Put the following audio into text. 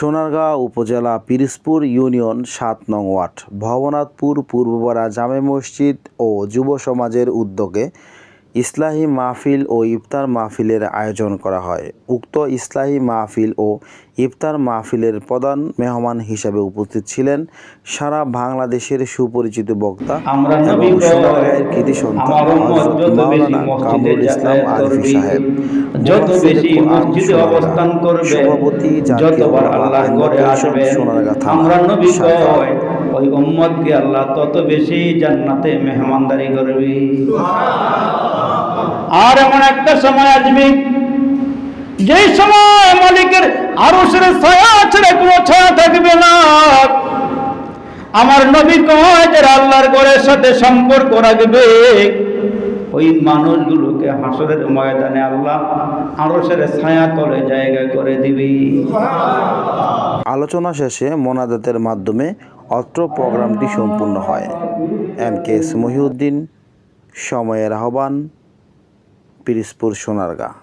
সোনারগাঁ উপজেলা পিরিজপুর ইউনিয়ন সাত নং ওয়ার্ড, ভবনাথপুর পূর্বপাড়া জামে মসজিদ ও যুব সমাজের উদ্যোগে ইসলাহি মাহফিল ও ইফতার মাহফিলের আয়োজন করা হয়। উক্ত ইসলাহি মাহফিল ও ইফতার মাহফিলের প্রধান মেহমান হিসাবে উপস্থিত ছিলেন সারা বাংলাদেশের সুপরিচিত বক্তা এবং সোনারগাঁয়ের কৃতি সন্তান মাওলানা কামরুল ইসলাম আরিফি সাহেব। সভাপতি জাতীয় সোনারগাঁ থানা, ওই উম্মতকে আল্লাহ তত বেশি জান্নাতে মেহমানদারি করবি। আর এমন একটা সময় আসবে, যে সময় মালিকের আরও ছায়া ছেড়ে কোনো ছায়া থাকবে না। আমার নবী কয় আল্লাহর ঘরের সাথে সম্পর্ক রাখবে। ওই মানুষগুলোকে হাসরের ময়দানে আল্লাহ আরশের ছায়া তলে জায়গা করে দিবি। আলোচনা শেষে মোনাজাতের মাধ্যমে অত্র প্রোগ্রামটি সম্পূর্ণ হয়। এম কে এস মহিউদ্দিন সময়ের আহ্বান পিরিসপুর সোনারগাঁ।